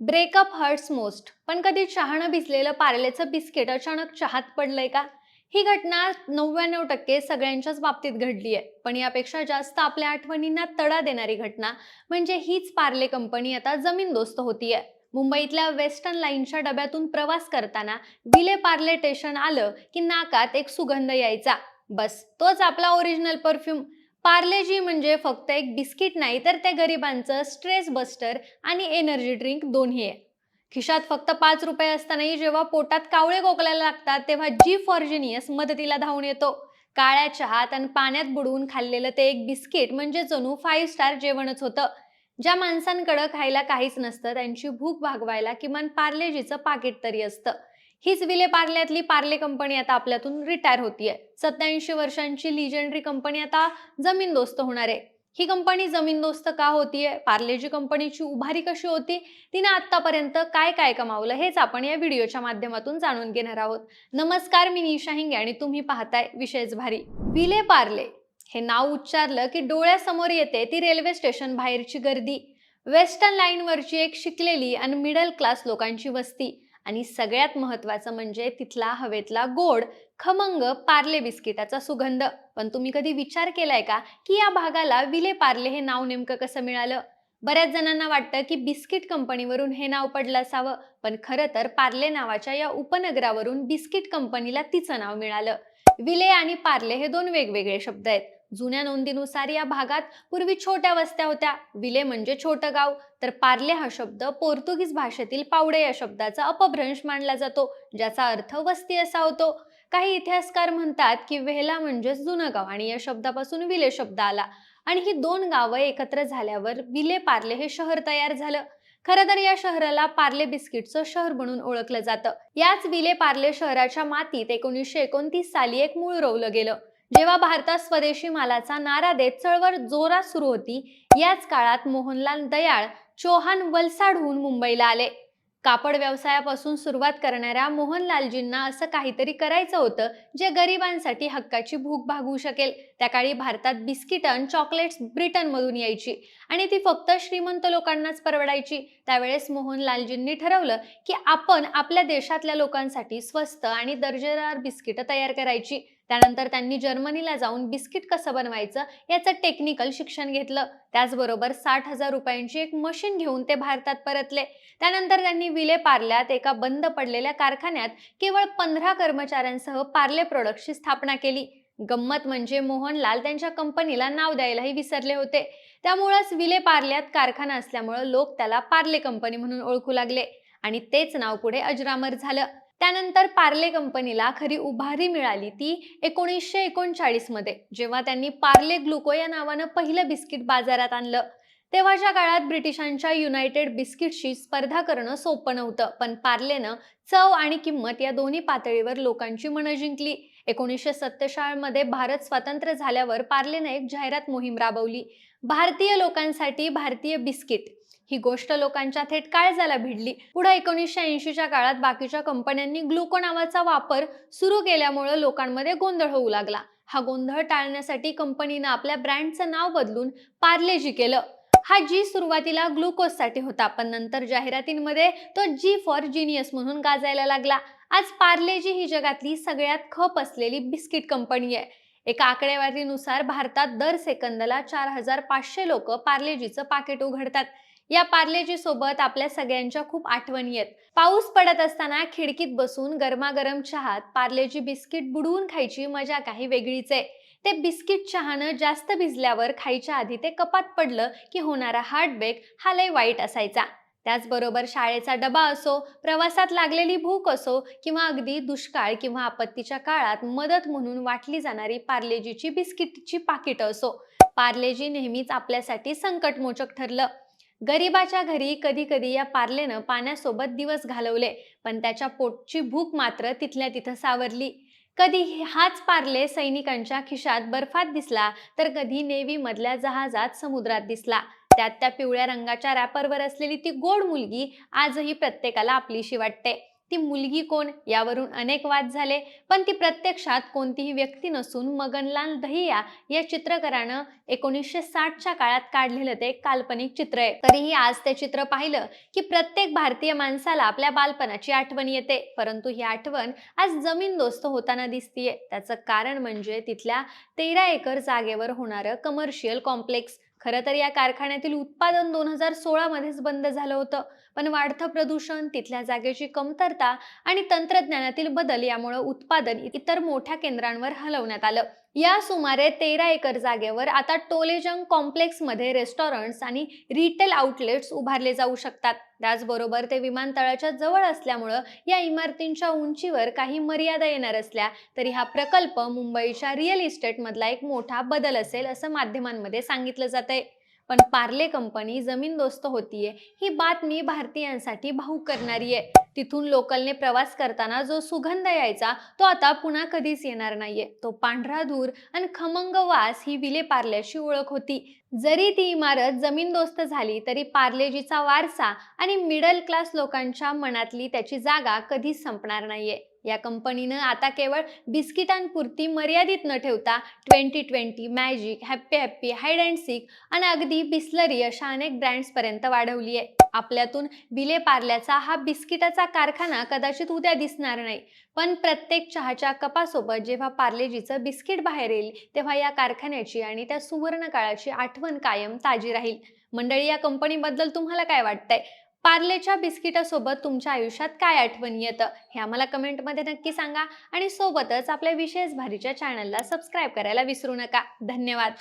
Breakup hertz most पण कधी चहानं भिजलेलं पार्लेचं बिस्किट अचानक चहात पडलंय का? ही घटना नव्याण्णव टक्के सगळ्यांच्याच बाबतीत घडली आहे पण यापेक्षा जास्त आपल्या आठवणींना तडा देणारी घटना म्हणजे हीच पार्ले कंपनी आता जमीनदोस्त होतीये. मुंबईतल्या वेस्टर्न लाईनच्या डब्यातून प्रवास करताना विले पार्ले स्टेशन आलं की नाकात एक सुगंध यायचा. बस तोच आपला ओरिजिनल परफ्यूम पार्लेजी म्हणजे फक्त एक बिस्किट नाही तर त्या गरिबांचं स्ट्रेस बस्टर आणि एनर्जी ड्रिंक दोन्ही आहे. खिशात फक्त पाच रुपये असतानाही जेव्हा पोटात कावळे गोकलायला लागतात तेव्हा जी फॉर्जिनियस मदतीला धावून येतो. काळ्या चहात आणि पाण्यात बुडवून खाल्लेलं ते एक बिस्किट म्हणजे जणू फाईव्ह स्टार जेवणच होतं. ज्या माणसांकडं खायला काहीच नसतं त्यांची भूक भागवायला किमान पार्लेजीचं पाकिट तरी असतं. हीच विले पार्ल्यातली पार्ले कंपनी आता आपल्यातून रिटायर होतीये. सत्याऐंशी वर्षांची लिजेंडरी कंपनी आता जमीनदोस्त होणार आहे. ही कंपनी जमीनदोस्त का होतीये? पार्लेजी कंपनीची उभारी कशी होती? तिने आतापर्यंत काय काय कमावलं हेच आपण या व्हिडिओच्या माध्यमातून जाणून घेणार आहोत. नमस्कार मी निशा हिंगे आणि तुम्ही पाहताय विशेष भारी. विले पार्ले हे नाव उच्चारलं की डोळ्यासमोर येते ती रेल्वे स्टेशन बाहेरची गर्दी. वेस्टर्न लाईनवरची एक शिकलेली आणि मिडल क्लास लोकांची वस्ती. आणि सगळ्यात महत्वाचं म्हणजे तिथला हवेतला गोड खमंग पार्ले बिस्किटाचा सुगंध. पण तुम्ही कधी विचार केलाय का की या भागाला विले पार्ले हे नाव नेमकं कसं मिळालं? बऱ्याच जणांना वाटतं की बिस्किट कंपनीवरून हे नाव पडलं असावं पण खरं तर पार्ले नावाच्या या उपनगरावरून बिस्किट कंपनीला तिचं नाव मिळालं. विले आणि पार्ले हे दोन वेगवेगळे शब्द आहेत. जुन्या नोंदीनुसार या भागात पूर्वी छोट्या वस्त्या होत्या. विले म्हणजे छोटं गाव. तर पार्ले हा शब्द पोर्तुगीज भाषेतील पावडे या शब्दाचा अपभ्रंश मानला जातो ज्याचा अर्थ वस्ती असा होतो. काही इतिहासकार म्हणतात की वेहला म्हणजेच जुनं गाव आणि या शब्दापासून विले शब्द आला. आणि ही दोन गावं एकत्र झाल्यावर विले पार्ले हे शहर तयार झालं. खरं तर या शहराला पार्ले बिस्किटचं शहर म्हणून ओळखलं जातं. याच विले पार्ले शहराच्या मातीत एकोणीसशे एकोणतीस साली एक मूळ रोवलं गेलं. जेव्हा भारतात स्वदेशी मालाचा नारा देत चळवळ जोरात सुरू होती याच काळात मोहनलाल दयाळ चौहान वलसाडहून मुंबईला आले. कापड व्यवसायापासून सुरुवात करणाऱ्या मोहनलालजींना असं काहीतरी करायचं होतं जे गरिबांसाठी हक्काची भूक भागवू शकेल. त्या काळी भारतात बिस्किट आणि चॉकलेट्स ब्रिटनमधून यायची आणि ती फक्त श्रीमंत लोकांनाच परवडायची. त्यावेळेस मोहनलालजींनी ठरवलं की आपण आपल्या देशातल्या लोकांसाठी स्वस्त आणि दर्जेदार बिस्किटं तयार करायची. त्यानंतर त्यांनी जर्मनीला जाऊन बिस्किट कसं बनवायचं याचं टेक्निकल शिक्षण घेतलं. त्याचबरोबर साठ हजार रुपयांची एक मशीन घेऊन ते भारतात परतले. त्यानंतर त्यांनी विले पार्ल्यात एका बंद पडलेल्या कारखान्यात केवळ पंधरा कर्मचाऱ्यांसह पार्ले प्रोडक्टची स्थापना केली. गंमत म्हणजे मोहनलाल त्यांच्या कंपनीला नाव द्यायलाही विसरले होते. त्यामुळंच विले पार्ल्यात कारखाना असल्यामुळं लोक त्याला पार्ले कंपनी म्हणून ओळखू लागले आणि तेच नाव पुढे अजरामर झालं. त्यानंतर पार्ले कंपनीला खरी उभारी मिळाली ती एकोणीसशे एकोणचाळीसमध्ये जेव्हा त्यांनी पार्ले ग्लुको या नावानं पहिलं बिस्किट बाजारात आणलं. तेव्हाच्या काळात ब्रिटिशांच्या युनायटेड बिस्किटशी स्पर्धा करणं सोपं नव्हतं पण पार्लेनं चव आणि किंमत या दोन्ही पातळीवर लोकांची मनं जिंकली. एकोणीसशे सत्तेचाळमध्ये भारत स्वतंत्र झाल्यावर पार्लेनं एक जाहिरात मोहीम राबवली. भारतीय लोकांसाठी भारतीय बिस्किट ही गोष्ट लोकांच्या थेट काळजाला भिडली. पुढे एकोणीसशे ऐंशीच्या काळात बाकीच्या कंपन्यांनी ग्लुको नावाचा वापर सुरू केल्यामुळे लोकांमध्ये गोंधळ होऊ लागला. हा गोंधळ टाळण्यासाठी कंपनीनं आपल्या ब्रँडचं नाव बदलून पार्लेजी केलं. हा जी सुरुवातीला ग्लुकोजसाठी होता पण नंतर जाहिरातींमध्ये तो जी फॉर जिनियस म्हणून गाजायला लागला. आज पार्लेजी ही जगातली सगळ्यात खप असलेली बिस्किट कंपनी आहे. एका आकडेवारीनुसार भारतात दर सेकंदला चार हजार पाचशे लोक पार्लेजीचं पाकिट उघडतात. या पार्लेजी सोबत आपल्या सगळ्यांच्या खूप आठवणी आहेत. पाऊस पडत असताना खिडकीत बसून गरमागरम चहात पार्लेजी बिस्किट बुडवून खायची मजा काही वेगळीच आहे. ते बिस्किट चहानं जास्त भिजल्यावर खायच्या आधी ते कपात पडलं की होणारा हार्टबेक हा लय वाईट असायचा. त्याचबरोबर शाळेचा डबा असो प्रवासात लागलेली भूक असो किंवा अगदी दुष्काळ किंवा आपत्तीच्या काळात मदत म्हणून वाटली जाणारी पार्लेजीची बिस्किटची पाकिटं असो. पार्लेजी नेहमीच आपल्यासाठी संकटमोचक ठरलं. गरिबाच्या घरी कधी कधी या पार्लेनं पाण्यासोबत दिवस घालवले पण त्याच्या पोटची भूक मात्र तिथल्या तिथं सावरली. कधी हाच पार्ले सैनिकांच्या खिशात बर्फात दिसला तर कधी नेव्ही मधल्या जहाजात समुद्रात दिसला. त्यात त्या पिवळ्या रंगाच्या रॅपरवर असलेली ती गोड मुलगी आजही प्रत्येकाला आपलीशी वाटते. ती मुलगी कोण? यावरून अनेक वाद झाले. पण ती प्रत्यक्षात कोणतीही व्यक्ती नसून मगनलाल दहिया या चित्रकारानं एकोणीसशे साठच्या काळात काढलेलं ते काल्पनिक चित्र आहे. तरीही आज ते चित्र पाहिलं की प्रत्येक भारतीय माणसाला आपल्या बालपणाची आठवण येते. परंतु ही आठवण आज जमीन दोस्त होताना दिसतीये. त्याचं कारण म्हणजे तिथल्या तेरा एकर जागेवर होणारं कमर्शियल कॉम्प्लेक्स खरं तर या कारखान्यातील उत्पादन दोन हजार सोळामध्येच बंद झालं होतं. पण वाढतं प्रदूषण तिथल्या जागेची कमतरता आणि तंत्रज्ञानातील बदल यामुळे उत्पादन इतर मोठ्या केंद्रांवर हलवण्यात आलं. या सुमारे तेरा एकर जागेवर आता टोलेजंग कॉम्प्लेक्समध्ये रेस्टॉरंट्स आणि रिटेल आउटलेट्स उभारले जाऊ शकतात. त्याचबरोबर ते विमानतळाच्या जवळ असल्यामुळं या इमारतींच्या उंचीवर काही मर्यादा येणार असल्या तरी हा प्रकल्प मुंबईच्या रिअल इस्टेटमधला एक मोठा बदल असेल असं माध्यमांमध्ये सांगितलं जातंय. पण पार्ले कंपनी जमीनदोस्त होतीये ही बातमी भारतीयांसाठी भाऊक करणारी आहे तिथून लोकलने प्रवास करताना जो सुगंध यायचा तो आता पुन्हा कधीच येणार नाहीये. तो पांढरा धूर आणि खमंग वास ही विले पार्ल्याची ओळख होती. जरी ती इमारत जमीनदोस्त झाली तरी पार्लेजीचा वारसा आणि मिडल क्लास लोकांच्या मनातली त्याची जागा कधीच संपणार नाहीये. या कंपनीनं आता केवळ बिस्किटांपुरती मर्यादित न ठेवता twenty twenty magic happy happy hide and seek आणि अगदी बिस्लरी अशा अनेक ब्रँड्सपर्यंत वाढवली आहे आपल्यातून बिले पार्ल्याचा हा बिस्किटाचा कारखाना कदाचित उद्या दिसणार नाही. पण प्रत्येक चहाच्या कपासोबत जेव्हा पार्लेजीचं बिस्किट बाहेर येईल तेव्हा या कारखान्याची आणि त्या सुवर्ण काळाची आठवण कायम ताजी राहील. मंडळी या कंपनीबद्दल तुम्हाला काय वाटतंय? पार्लेच्या बिस्किटासोबत तुमच्या आयुष्यात काय आठवण येतं? हे आम्हाला कमेंटमध्ये नक्की सांगा आणि सोबतच आपल्या विशेष भारीच्या चॅनलला सबस्क्राईब करायला विसरू नका. धन्यवाद.